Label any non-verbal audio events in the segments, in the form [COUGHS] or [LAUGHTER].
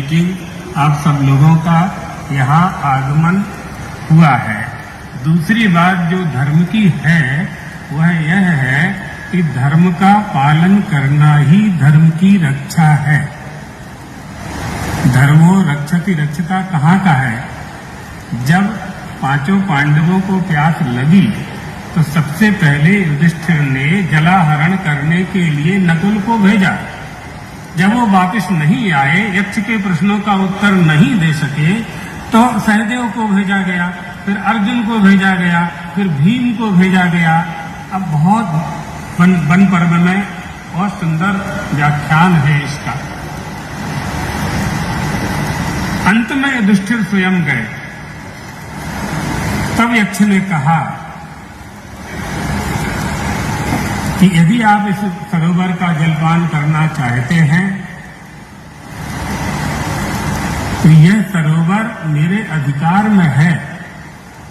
Meeting आप सब लोगों का यहाँ आगमन हुआ है। दूसरी बात जो धर्म की है, वह यह है कि धर्म का पालन करना ही धर्म की रक्षा है। धर्मो रक्षति रक्षता कहाँ का है? जब पाँचों पांडवों को प्यास लगी तो सबसे पहले युधिष्ठिर ने जलाहरण करने के लिए नकुल को भेजा। जब वो वापस नहीं आए, यक्ष के प्रश्नों का उत्तर नहीं दे सके तो सहदेव को भेजा गया, फिर अर्जुन को भेजा गया, फिर भीम को भेजा गया। अब बहुत वन वन पर्व में बहुत सुंदर व्याख्यान है इसका। अंत में युधिष्ठिर स्वयं गए। तब यक्ष ने कहा कि यदि आप इस सरोवर का जलपान करना चाहते हैं तो यह सरोवर मेरे अधिकार में है।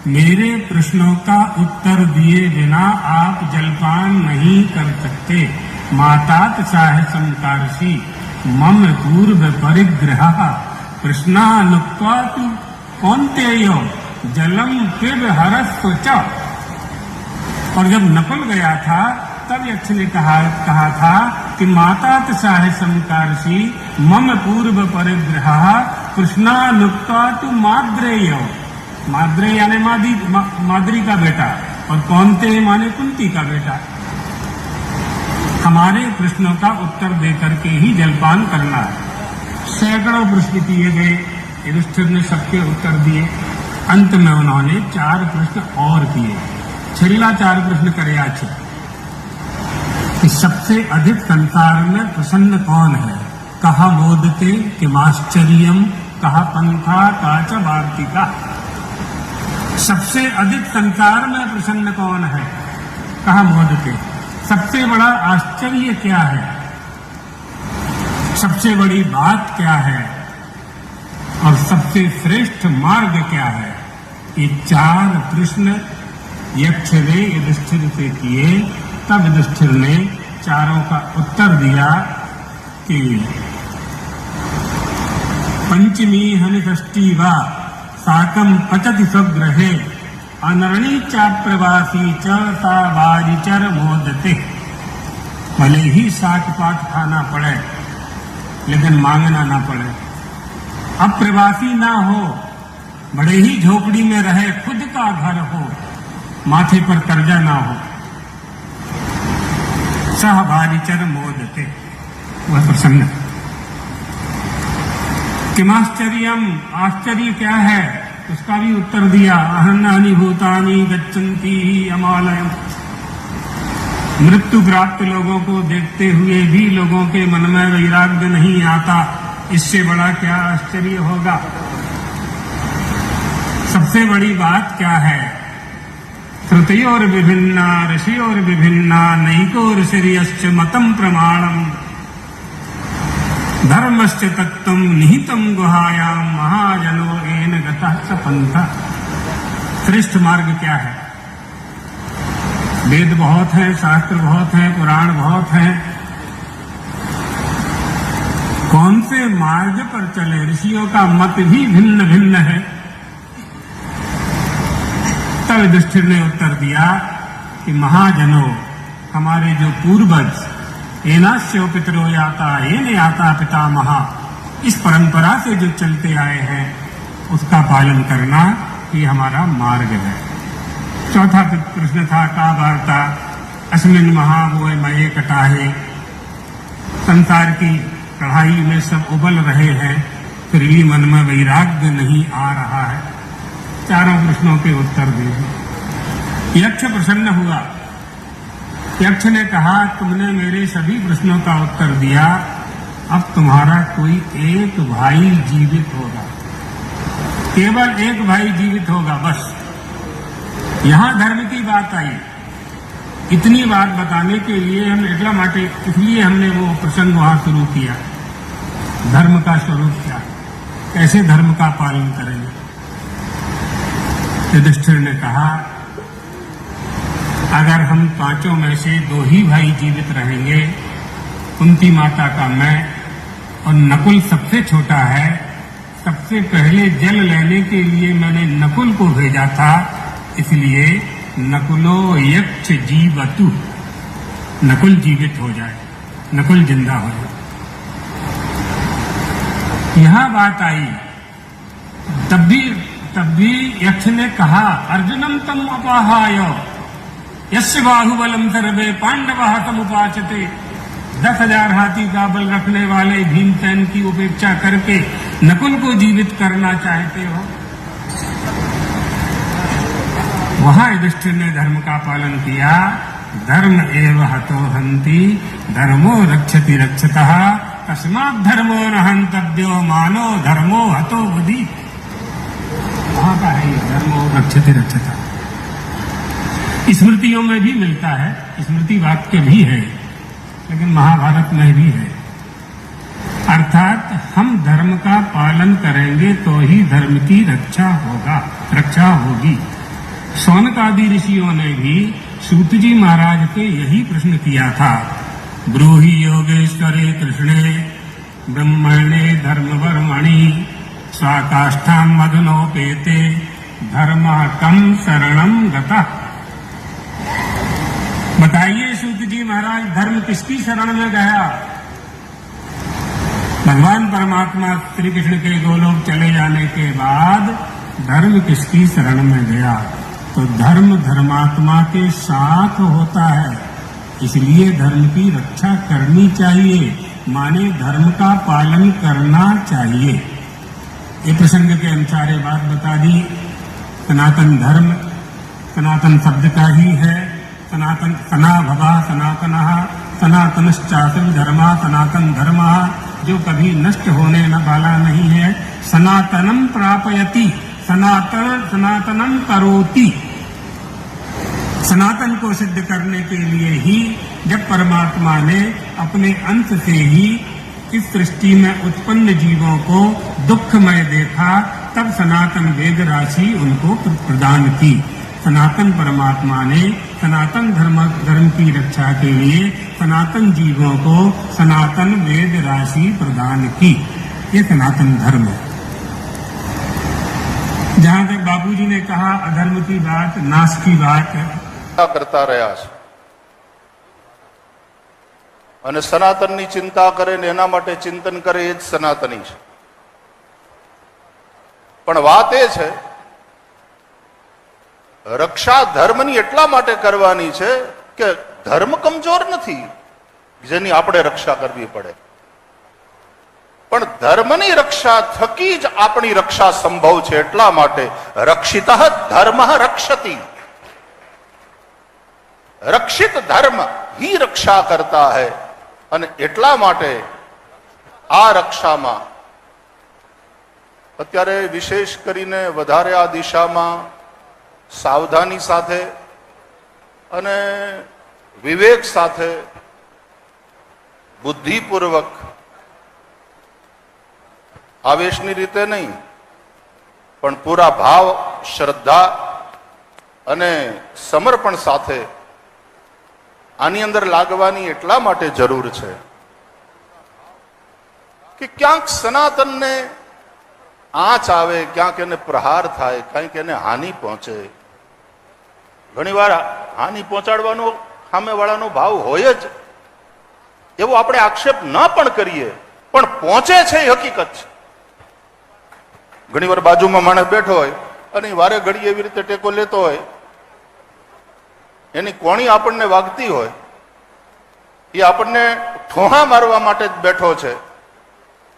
मेरे प्रश्नों का उत्तर दिए बिना आप जलपान नहीं कर सकते। मातात चाहे संकारसी मम पूर्व परिग्रह प्रश्नानुक्ता तु कौनतेयो, जलम पिब हरस्व और जब नकुल गया था तात्पर्य ने कहा कहा था कि माता साह संकार मम पूर्व परिग्रह कृष्णानुक्ता तु माद्रेय माद्रे यानी मादी मा, माद्री का बेटा और कौनते माने कुंती का बेटा? हमारे प्रश्नों का उत्तर देकर के ही जलपान करना है। सैकड़ों प्रश्न किए गए युधिष्ठिर ने सबके उत्तर दिए। अंत में उन्होंने चार प्रश्न और किए। छिल्ला चार प्रश्न करे अच्छे कि सबसे अधिक संसार में प्रसन्न कौन है? कहा मोदते किमाश्चर्यम, कहा पंथा काच वार्तिका। सबसे अधिक संसार में प्रसन्न कौन है? कहा मोदते सबसे बड़ा आश्चर्य क्या है? सबसे बड़ी बात क्या है? और सबसे श्रेष्ठ मार्ग क्या है? ये चार प्रश्न यक्ष ने युधिष्ठिर से किए, तब युधिष्ठिर ने चारों का उत्तर दिया कि पंचमी हनि षष्ठी व साकम पचति स्वग्रहे, अनरणी चाप्रवासी च सा वारिचर मोदते। भले ही साक पात खाना पड़े, लेकिन मांगना ना पड़े। अप्रवासी ना हो, बड़े ही झोपड़ी में रहे खुद का घर हो, माथे पर कर्जा ना हो। सहभारिचर मोदते वह प्रसन्न। किमाश्चर्यम? आश्चर्य क्या है? उसका भी उत्तर दिया अहन्नानि भूतानि गच्छन्ति अमालयम। मृत्यु प्राप्त लोगों को देखते हुए भी लोगों के मन में वैराग्य नहीं आता। इससे बड़ा क्या आश्चर्य होगा? सबसे बड़ी बात क्या है? श्रुतियोर विभिन्ना, ऋषियोर विभिन्ना नैको ऋषियश्च मतम प्रमाणम। धर्मश्च तत्व निहितम गुहायाम, महाजनो एन गतः पंथ श्रेष्ठ मार्ग क्या है? वेद बहुत है, शास्त्र बहुत है, पुराण बहुत है। कौन से मार्ग पर चले? ऋषियों का मत भी भिन्न भिन्न है। युधिष्ठिर ने उत्तर दिया कि महाजनों, हमारे जो पूर्वज एनाश्यो पितरो याता एन याता पिता महा, इस परंपरा से जो चलते आए हैं, उसका पालन करना ये हमारा मार्ग है। चौथा प्रश्न था, का वार्ता? अस्मिन महावोय मये कटाहे। संसार की कढ़ाई में सब उबल रहे हैं, फिर भी मन में वैराग्य नहीं आ रहा है। चारों प्रश्नों के उत्तर दिए यक्ष प्रसन्न हुआ यक्ष ने कहा तुमने मेरे सभी प्रश्नों का उत्तर दिया अब तुम्हारा कोई एक भाई जीवित होगा केवल एक भाई जीवित होगा बस यहां धर्म की बात आई इतनी बात बताने के लिए हम એટલા માટે इसलिए हमने वो प्रसंग वहां शुरू किया धर्म का स्वरूप क्या कैसे धर्म का पालन करेंगे युधिष्ठिर ने कहा, अगर हम पाँचों में से दो ही भाई जीवित रहेंगे, कुंती माता का मैं और नकुल सबसे छोटा है, सबसे पहले जल लेने के लिए मैंने नकुल को भेजा था, इसलिए नकुलो यक्ष जीवतु। नकुल जीवित हो जाए, नकुल ज़िंदा हो जाए। यहाँ बात आई। तब भी तब भी यक्ष ने कहा अर्जुनम तम अपाहाय यस्य बाहुबलम सर्वे पांडव तम उपाचते। दस हज़ार हाथी का बल रखने वाले भीमसेन की उपेक्षा करके नकुल को जीवित करना चाहते हो। वहाँ युधिष्ठिर ने धर्म का पालन किया। धर्म एव हतो हंति धर्मो रक्षति रक्षतः। तस्मात् धर्मो न हंतव्यो मानो धर्मो हतो बुद्धि। वहाँ का है ये धर्मो रक्षति रक्षता स्मृतियों में भी मिलता है, स्मृति वाक्य भी है, लेकिन महाभारत में भी है। अर्थात हम धर्म का पालन करेंगे तो ही धर्म की रक्षा होगा, रक्षा होगी। सौनक आदि ऋषियों ने भी सूत जी महाराज से यही प्रश्न किया था, ब्रूहि योगेश्वरे कृष्णे, ब्रह्मणे धर्मवर्मणि स्वाकाष्ठा मदनोपेते धर्म कम शरणम गता। बताइए सूत जी महाराज, धर्म किसकी शरण में गया? भगवान परमात्मा श्री कृष्ण के गोलोक चले जाने के बाद धर्म किसकी शरण में गया? तो धर्म धर्मात्मा के साथ होता है, इसलिए धर्म की रक्षा करनी चाहिए, माने धर्म का पालन करना चाहिए। ये प्रसंग के अनुसार ये बात बता दी, सनातन धर्म, सनातन शब्द का ही है, सनातन सना भवा, सनातन सनातनश्चातन धर्मा, सनातन धर्म, जो कभी नष्ट होने न वाला नहीं है सनातनम प्रापयति, सनातन सनातनम करोति। सनातन को सिद्ध करने के लिए ही जब परमात्मा ने अपने अंत से ही इस सृष्टि में उत्पन्न जीवों को दुख में देखा, तब सनातन वेद राशि उनको प्रदान की। सनातन परमात्मा ने सनातन धर्म धर्म की रक्षा के लिए सनातन जीवों को सनातन वेद राशि प्रदान की। ये सनातन धर्म। है जहाँ तक बाबूजी ने कहा, अधर्म की बात, नाश की बात करता रहा અને સનાતનની ચિંતા કરે ને એના માટે ચિંતન કરે એ જ સનાતની છે. પણ વાત એ છે, રક્ષા ધર્મની એટલા માટે કરવાની છે કે ધર્મ કમજોર નથી, જેની આપણે રક્ષા કરવી પડે. પણ ધર્મની રક્ષા થકી જ આપણી રક્ષા સંભવ છે એટલા માટે રક્ષિત ધર્મ રક્ષતી. રક્ષિત ધર્મ ही રક્ષા કરતા है અને એટલા માટે આ રક્ષામાં, અત્યારે વિશેષ કરીને વધારે આ દિશામાં સાવધાની સાથે અને વિવેક સાથે બુદ્ધિપૂર્વક આવેશની રીતે નહીં, પણ પૂરા ભાવ, શ્રદ્ધા અને સમર્પણ સાથે આની અંદર લાગવાની એટલા માટે જરૂર છે કે ક્યાંક સનાતનને આંચ આવે, ક્યાંક એને પ્રહાર થાય, ક્યાંક એને હાનિ પહોંચે. ઘણીવાર હાનિ પહોંચાડવાનો સામેવાળાનો ભાવ હોય જ. એવો આપણે આક્ષેપ ન પણ કરીએ, પણ પહોંચે છે એ હકીકત છે. ઘણીવાર બાજુમાં માણસ બેઠો હોય અને વારે ઘડી એવી રીતે ટેકો લેતો હોય એની કોણી આપણને વાગતી હોય, એ આપણને ઠોહા મારવા માટે જ બેઠો છે.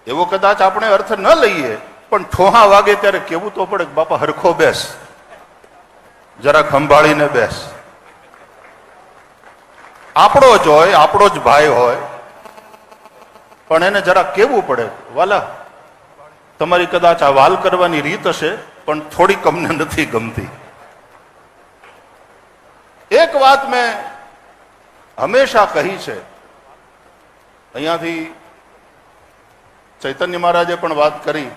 એવો કદાચ આપણે અર્થ ન લઈએ, પણ ઠોહા વાગે ત્યારે કેવું તો પડે બાપા હરખો બેસ. જરા ખંભાળીને બેસ. આપણો જ હોય, આપણો જ ભાઈ હોય, પણ એને જરા કેવું પડે? વાલા, તમારી કદાચ આ વાલ કરવાની રીત હશે, પણ થોડી કમને નથી ગમતી. એક વાત મેં હંમેશા કહી છે. અહીંયાથી ચૈતન્ય મહારાજે પણ વાત કરી.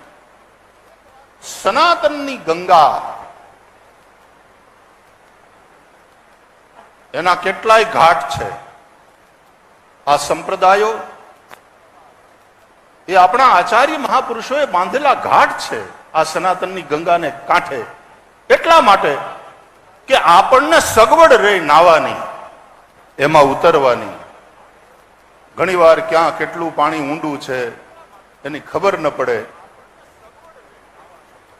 સનાતનની ગંગા એના કેટલાય ઘાટ છે. આ સંપ્રદાયો એ આપણા આચાર્ય મહાપુરુષોએ બાંધેલા ઘાટ છે આ સનાતનની ગંગાને કાંઠે. એટલા માટે કે આપણને સગવડ રહે નાવાની, એમાં ઉતરવાની. ઘણીવાર ક્યાં કેટલું પાણી ઊંડું છે, એની ખબર ન પડે.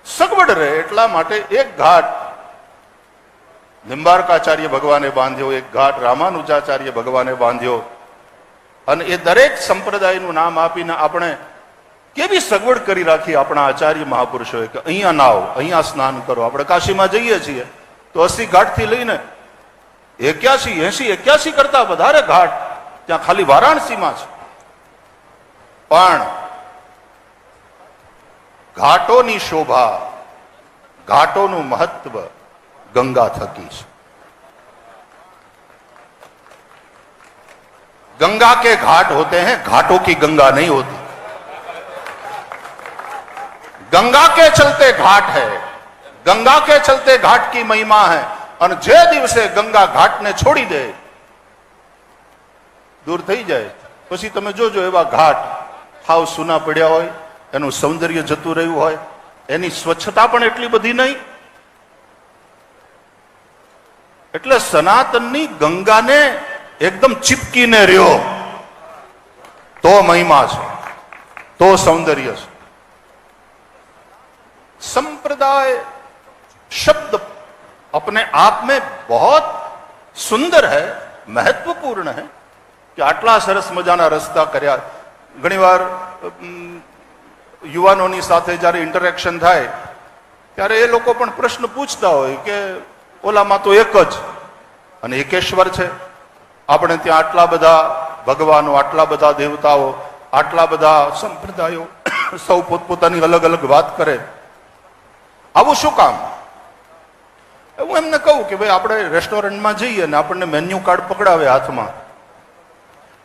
સગવડ રહે એટલા માટે એક ઘાટ. નિંબારકાચાર્ય ભગવાને બાંધ્યો, એક ઘાટ. રામાનુજાચાર્ય ભગવાને બાંધ્યો. અને એ દરેક સંપ્રદાયનું નામ આપીને આપણે કેવી સગવડ કરી રાખી આપણા આચાર્ય મહાપુરુષોએ કે અહીંયા નાવ અહીંયા સ્નાન કરો. આપણે કાશીમાં જઈએ છીએ. તો અસી ઘાટથી લઈને એક્યાસી એસી એક્યાસી કરતા વધારે ઘાટ ત્યાં ખાલી વારાણસીમાં છે પણ ઘાટોની શોભા ઘાટોનું મહત્વ ગંગા થકી છે गंगा के घाट होते हैं घाटों की गंगा नहीं होती गंगा के चलते घाट है ગંગા કે ચલતે ઘાટ કી મહિમા હે અને જે દિવસે ગંગા ઘાટ ને છોડી દે દૂર થઈ જાય પછી તમે જોજો એવા ઘાટ હાવ સૂના પડ્યા હોય એનું સૌંદર્ય જતું રહ્યું હોય, એની સ્વચ્છતા પણ એટલી બધી નહીં. એટલે સનાતનની ગંગાને એકદમ ચીપકીને રહ્યો. તો મહિમા છે, તો સૌંદર્ય છે. સંપ્રદાય शब्द अपने आप में बहुत સુંદર है महत्वपूर्ण है કે આટલા સરસ મજાના રસ્તા કર્યા ઘણીવાર અમ, યુવાનોની સાથે જ્યારે ઇન્ટરેક્શન થાય ત્યારે એ લોકો પણ પ્રશ્ન પૂછતા હોય કે ઓલામાં તો એક જ અને એકેશ્વર છે આપણે ત્યાં આટલા બધા ભગવાનો આટલા બધા દેવતાઓ આટલા બધા સંપ્રદાયો [COUGHS] સૌ પોતપોતાની અલગ અલગ વાત કરે આવું શું કામ હું એમને કહું કે ભાઈ, આપણે રેસ્ટોરન્ટમાં જઈએ અને આપણને મેન્યુ કાર્ડ પકડાવે હાથમાં.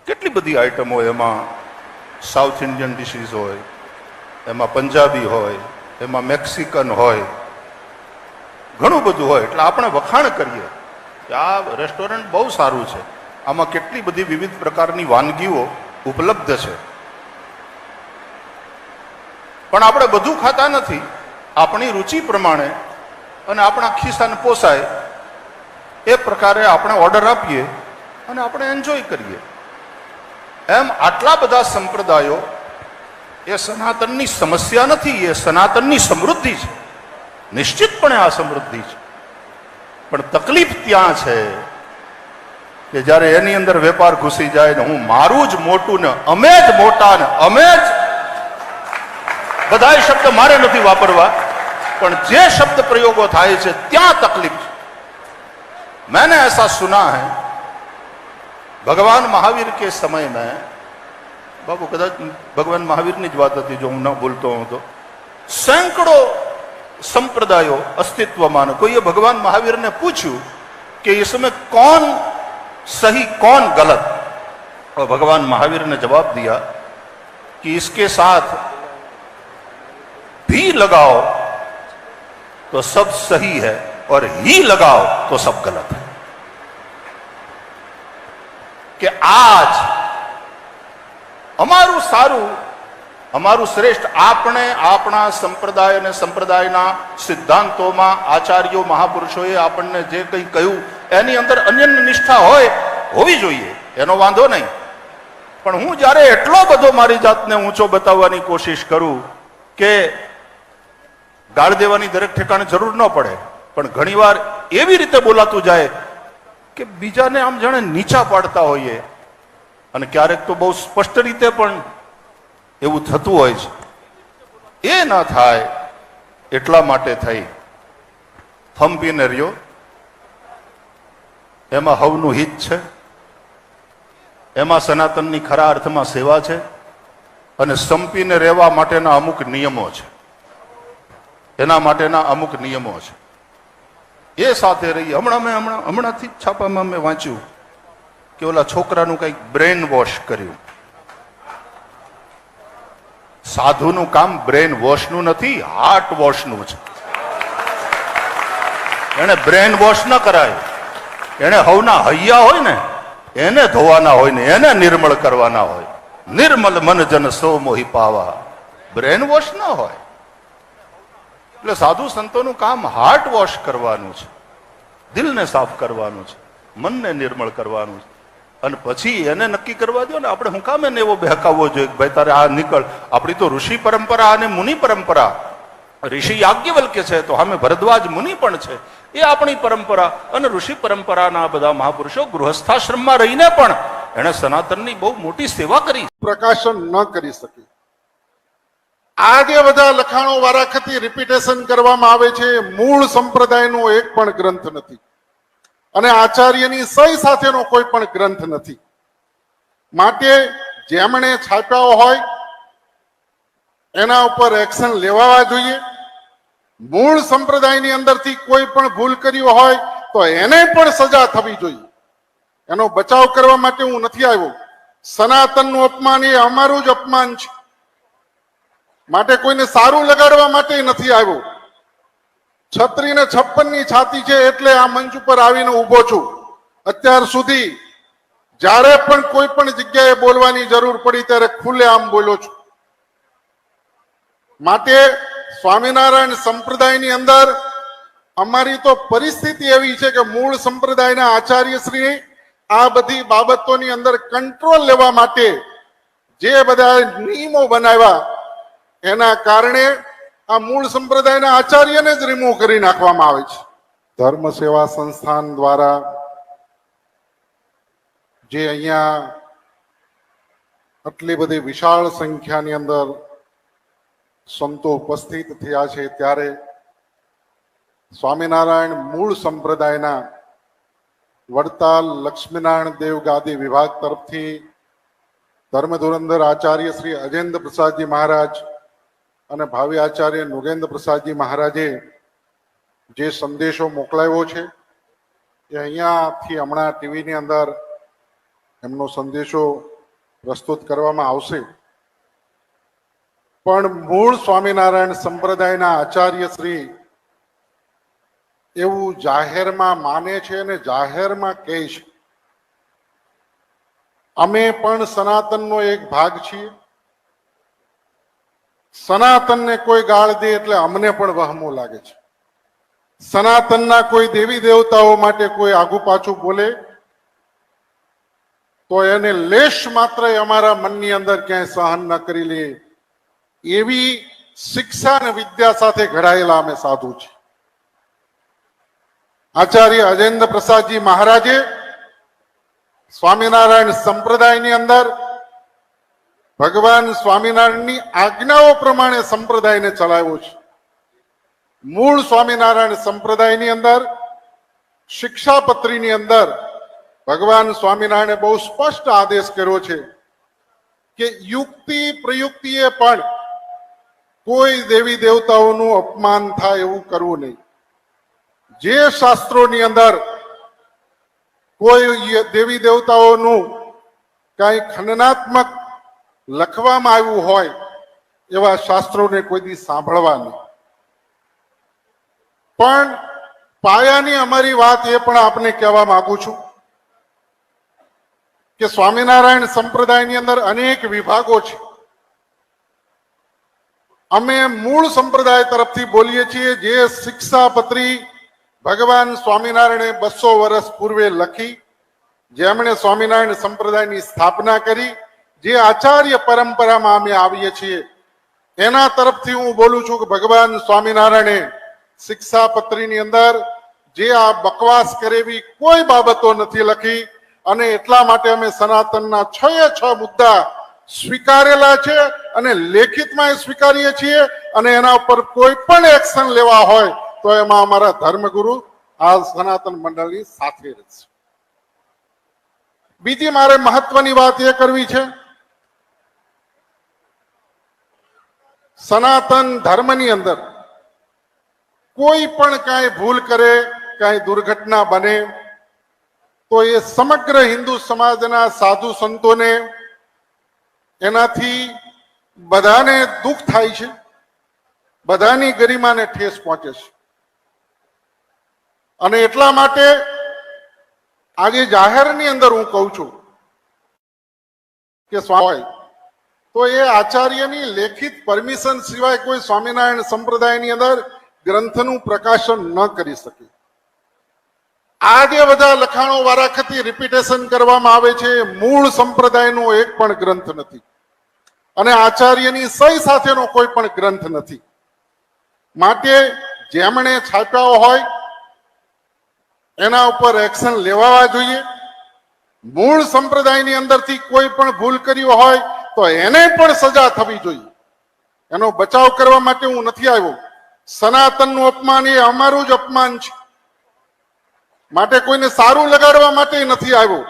કેટલી બધી આઈટમ હોય એમાં? સાઉથ ઇન્ડિયન ડિશિસ હોય, એમાં પંજાબી હોય, એમાં મેક્સિકન હોય. ઘણું બધું હોય, એટલે આપણે વખાણ કરીએ કે આ રેસ્ટોરન્ટ બહુ સારું છે. આમાં કેટલી બધી વિવિધ પ્રકારની વાનગીઓ ઉપલબ્ધ છે. પણ આપણે બધું ખાતા નથી. આપણી રુચિ પ્રમાણે અને આપણા ખિસ્સાને પોસાય, એ પ્રકારે આપણે ઓર્ડર આપીએ અને આપણે એન્જોય કરીએ. એમ આટલા બધા સંપ્રદાયો, એ સનાતનની સમસ્યા નથી, એ સનાતનની સમૃદ્ધિ છે. નિશ્ચિતપણે આ સમૃદ્ધિ છે. પણ તકલીફ ત્યાં છે કે જ્યારે એની અંદર વેપાર ઘૂસી જાય ને હું મારું જ મોટું ને અમે જ મોટા ને અમે જ બધા શબ્દ મારે નથી વાપરવા. पर जे शब्द प्रयोग थाय से त्या तकलीफ़ मैंने ऐसा सुना है, भगवान महावीर के समय में, बाबू कदा भगवान महावीर ने जो आता थी जो ना बोलता हूँ तो सैकड़ों संप्रदायों, अस्तित्व मान को ये भगवान महावीर ने पूछू कि इसमें कौन सही, कौन गलत? और भगवान महावीर ने जवाब दिया कि इसके साथ भी लगाओ तो सब सही है और ही लगाओ तो सब गलत है કે આજ અમારું સારું અમારું શ્રેષ્ઠ આપણે આપણા સંપ્રદાય અને સંપ્રદાયના સિદ્ધાંતોમાં આચાર્યો મહાપુરુષોએ આપણને જે કંઈ કહ્યું એની અંદર અન્ય નિષ્ઠા હોય હોવી જોઈએ એનો વાંધો નહીં પણ હું જ્યારે એટલો બધો મારી જાતને ઊંચો બતાવવાની કોશિશ કરું કે ગાળ દેવાની દરેક ઠેકાણે જરૂર ન પડે. પણ ઘણીવાર એવી રીતે બોલાતું જાય કે બીજાને આમ જાણે નીચા પાડતા હોઈએ. અને ક્યારેક તો બહુ સ્પષ્ટ રીતે પણ એવું થતું હોય છે. એ ના થાય એટલા માટે થઈ. થંપીને રહ્યો. એમાં હવનું હિત છે. એમાં સનાતનની ખરા અર્થમાં સેવા છે. અને સંપીને રહેવા માટેના અમુક નિયમો છે. એના માટેના અમુક નિયમો છે. એ સાથે રહી હમણાં મેં હમણાં હમણાંથી જ છાપામાં મેં વાંચ્યું કે ઓલા છોકરાનું કંઈક બ્રેન વોશ કર્યું. સાધુનું કામ બ્રેન વોશનું નથી હાર્ટ વોશનું છે. એને બ્રેન વોશ ન કરાય. એને હવના હૈયા હોય ને, એને ધોવાના હોય ને, એને નિર્મળ કરવાના હોય. નિર્મલ મન જન સો મોહી પાવા. બ્રેન વોશ ન હોય. એટલે સાધુ સંતોનું કામ હાર્ટ વોશ કરવાનું છે. દિલને સાફ કરવાનું છે. મનને નિર્મળ કરવાનું છે. અને પછી એને નક્કી કરવા દો ને આપણે હું કામ એને એવો બહેકાવવો જોઈએ કે ભાઈ તારે આ નીકળ. આપણી તો ઋષિ પરંપરા અને મુનિ પરંપરા. ઋષિ યાજ્ઞવલ્ક્ય છે તો સામે ભરદ્વાજ મુનિ પણ છે. એ આપણી પરંપરા અને ઋષિ પરંપરાના બધા મહાપુરુષો ગૃહસ્થાશ્રમમાં રહીને પણ એણે સનાતનની બહુ મોટી સેવા કરી. પ્રકાશન ન કરી શકે. આ જે બધા લખાણો વારાખતી રિપીટેશન કરવામાં આવે છે. મૂળ સંપ્રદાયનો એક પણ ગ્રંથ નથી. અને આચાર્યની સહી સાથેનો કોઈ પણ ગ્રંથ નથી. માટે જેમણે છાપ્યા હોય, એના ઉપર એક્શન લેવાવા જોઈએ. મૂળ સંપ્રદાયની અંદરથી કોઈ પણ ભૂલ કરી હોય, તો એને પણ સજા થવી જોઈએ. એનો બચાવ કરવા માટે હું નથી આવ્યો. સનાતનનું અપમાન એ અમારું જ અપમાન છે. માટે કોઈને સારું લગાડવા માટે નથી આવ્યો. છત્રી ને છપ્પનની છાતી છે એટલે આ મંચ ઉપર આવીને ઊભો છું. અત્યાર સુધી જ્યારે પણ કોઈ પણ જગ્યાએ બોલવાની જરૂર પડી ત્યારે ખુલ્લે આમ બોલો છું. માટે સ્વામિનારાયણ સંપ્રદાયની અંદર અમારી તો પરિસ્થિતિ એવી છે કે મૂળ સંપ્રદાયના આચાર્યશ્રી આ બધી બાબતોની અંદર કંટ્રોલ લેવા માટે જે બધા નિયમો બનાવ્યા એના કારણે આ મૂળ સંપ્રદાયના આચાર્યને જ રિમૂવ કરી નાખવામાં આવે છે. ધર્મ સેવા સંસ્થાન દ્વારા જે અહીંયા આટલી બધી વિશાળ સંખ્યાની અંદર સંતો ઉપસ્થિત થયા છે, ત્યારે સ્વામિનારાયણ મૂળ સંપ્રદાયના વડતાલ લક્ષ્મીનારાયણ દેવ ગાદી વિભાગ તરફથી ધર્મ ધુરંધર આચાર્ય શ્રી અજેન્દ્ર પ્રસાદજી મહારાજ અને ભાવિ આચાર્ય નુગેન્દ્ર પ્રસાદજી મહારાજે જે સંદેશો મોકલાવ્યો છે, એ અહીંયાથી હમણાં ટીવીની અંદર એમનો સંદેશો પ્રસ્તુત કરવામાં આવશે. પણ મૂળ સ્વામિનારાયણ સંપ્રદાયના આચાર્ય શ્રી એવું જાહેરમાં માને છે અને જાહેરમાં કહે છે. અમે પણ સનાતનનો એક ભાગ છીએ. સનાતનને કોઈ ગાળ દે એટલે અમને પણ વહમો લાગે છે. સનાતનના કોઈ દેવી દેવતાઓ માટે કોઈ આગુ પાછું બોલે, તો એને લેશ માત્ર અમારા મનની અંદર ક્યાંય સહન ન કરી લે. એવી શિક્ષા અને વિદ્યા સાથે ઘડાયેલા અમે સાધુ છે આચાર્ય અજેન્દ્ર પ્રસાદજી મહારાજે સ્વામિનારાયણ સંપ્રદાયની અંદર ભગવાન સ્વામિનારાયણની આજ્ઞાઓ પ્રમાણે સંપ્રદાયને ચલાવ્યો છે. મૂળ સ્વામિનારાયણ સંપ્રદાયની અંદર, શિક્ષાપત્રીની અંદર ભગવાન સ્વામિનારાયણે બહુ સ્પષ્ટ આદેશ કર્યો છે કે યુક્તિ પ્રયુક્તિએ પણ કોઈ દેવી દેવતાઓનું અપમાન થાય એવું કરવું નહીં. જે શાસ્ત્રોની અંદર કોઈ દેવી દેવતાઓનું કાંઈ ખંડનાત્મક લખવામાં આવ્યું હોય એવા શાસ્ત્રોને કોઈ દી સાંભળવા નહીં. પણ પાયાની અમારી વાત એ પણ આપને કહેવા માંગુ છું કે સ્વામિનારાયણ સંપ્રદાયની અંદર અનેક વિભાગો છે. અમે મૂળ સંપ્રદાય તરફથી બોલીએ છીએ જે શિક્ષાપત્રી ભગવાન સ્વામિનારાયણે બસો વર્ષ પૂર્વે લખી, જેમણે સ્વામિનારાયણ સંપ્રદાયની સ્થાપના કરી જે આચાર્ય પરંપરામાં અમે આવીએ છીએ, એના તરફથી હું બોલું છું કે ભગવાન સ્વામિનારાયણે શિક્ષાપત્રીની અંદર જે આ બકવાસ કરેવી કોઈ બાબતો નથી લખી, અને એટલા માટે અમે સનાતનના છ એ છ મુદ્દા સ્વીકારેલા છે અને લેખિતમાં સ્વીકારીએ છીએ, અને એના ઉપર કોઈ પણ એક્શન લેવા હોય તો એમાં અમારા ધર્મગુરુ આ સનાતન મંડળની સાથે રહેશે. બીજી મારે મહત્વની વાત એ કરવી છે સનાતન ધર્મની અંદર કોઈ પણ કાંઈ ભૂલ કરે, કાંઈ દુર્ઘટના બને, તો એ સમગ્ર હિન્દુ સમાજના સાધુ સંતોને એનાથી બધાને દુઃખ થાય છે, બધાની ગરિમાને ઠેસ પહોંચે છે. અને એટલા માટે આજે જાહેરની અંદર હું કહું છું કે સ્વા- હોય તો એ આચાર્યની લેખિત પરમિશન સિવાય કોઈ સ્વામિનારાયણ સંપ્રદાયની અંદર ગ્રંથનું પ્રકાશન ન કરી શકે. આ જે બધા લખાણો વારાખતી રિપીટેશન કરવામાં આવે છે મૂળ સંપ્રદાયનો એક પણ ગ્રંથ નથી. અને આચાર્યની સહી સાથેનો કોઈ પણ ગ્રંથ નથી. માટે જેમણે છાપ્યા હોય, એના ઉપર એક્શન લેવાવા જોઈએ. મૂળ સંપ્રદાયની અંદરથી કોઈ પણ ભૂલ કરી હોય તો એને પણ સજા થવી જોઈએ. એનો બચાવ કરવા માટે હું નથી આવ્યો. સનાતનનું અપમાન એ અમારું જ અપમાન છે. માટે કોઈને સારું લગાડવા માટે નથી આવ્યો.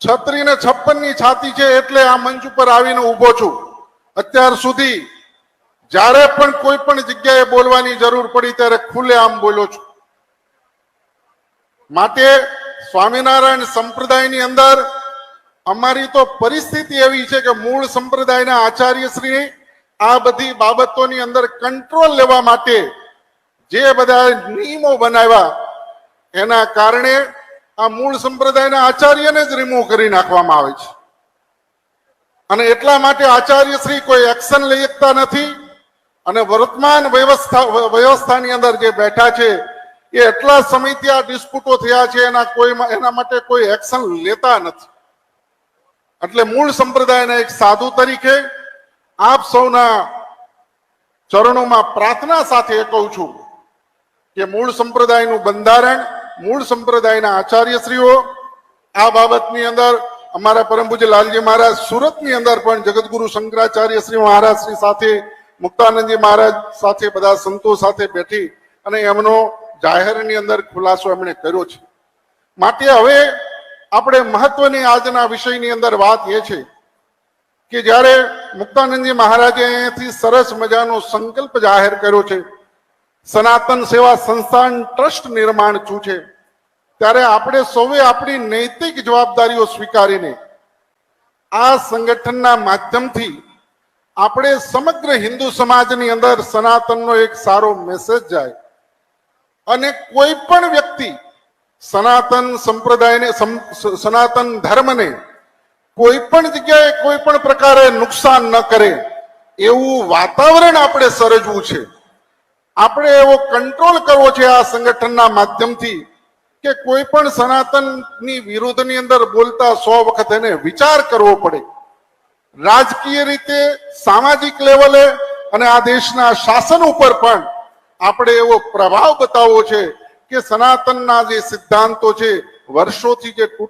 છત્રી ને છપ્પનની છાતી છે એટલે આ મંચ ઉપર આવીને ઊભો છું. અત્યાર સુધી જ્યારે પણ કોઈ પણ જગ્યાએ બોલવાની જરૂર પડી ત્યારે ખુલ્લે આમ બોલો છું. માટે સ્વામિનારાયણ સંપ્રદાયની અંદર અમારી તો પરિસ્થિતિ એવી છે કે મૂળ સંપ્રદાયના આચાર્યશ્રી આ બધી બાબતોની અંદર કંટ્રોલ લેવા માટે જે બધા નિયમો બનાવ્યા, એના કારણે આ મૂળ સંપ્રદાયના આચાર્યને જ રિમૂવ કરી નાખવામાં આવે છે. અને એટલા માટે આચાર્યશ્રી કોઈ એક્શન લઈ શકતા નથી અને વર્તમાન વ્યવસ્થા, વ્યવસ્થાની અંદર જે બેઠા છે, એ એટલા સમયથી આ ડિસ્પ્યુટો થયા છે, એના કોઈ, એના માટે કોઈ એક્શન લેતા નથી. એટલે મૂળ સંપ્રદાયના એક સાધુ તરીકે આપ સૌના ચરણોમાં પ્રાર્થના સાથે કહું છું કે મૂળ સંપ્રદાયનું બંધારણ, મૂળ સંપ્રદાયના આચાર્યશ્રીઓ, આ બાબતની અંદર અમારા પરમ પૂજ્ય લાલજી મહારાજ, સુરતની અંદર પણ જગતગુરુ શંકરાચાર્ય શ્રી મહારાજ શ્રી સાથે, મુક્તાનંદજી મહારાજ સાથે બધા સંતો સાથે બેઠી અને એમનો જાહેરની અંદર ખુલાસો એમણે કર્યો છે. માટે હવે આપણે મહત્વની આજના વિષયની અંદર વાત એ છે કે જ્યારે મુક્તાનંદજી મહારાજે અહીંયાથી સરસ મજાનો સંકલ્પ જાહેર કર્યો છે, સનાતન સેવા સંસ્થાન ટ્રસ્ટ નિર્માણ છું છે, ત્યારે આપણે સૌએ આપણી નૈતિક જવાબદારીઓ સ્વીકારીને આ સંગઠનના માધ્યમથી આપણે સમગ્ર હિન્દુ સમાજની અંદર સનાતનનો એક સારો મેસેજ જાય અને કોઈ પણ વ્યક્તિ સનાતન સંપ્રદાયને સનાતન ધર્મને કોઈ પણ જગ્યાએ કોઈ પણ પ્રકારે નુકસાન ન કરે, એવું વાતાવરણ આપણે સર્જવું છે. આપણે એવો કંટ્રોલ કરવો છે આ સંગઠનના માધ્યમથી કે કોઈ પણ સનાતનની વિરુદ્ધની અંદર બોલતા સો વખત એને વિચાર કરવો પડે. રાજકીય રીતે, સામાજિક લેવલે અને આ દેશના શાસન ઉપર પણ આપણે એવો પ્રભાવ બતાવવો છે કે સનાતનના જે સિદ્ધાંતો છે વર્ષોથી જે તૂટી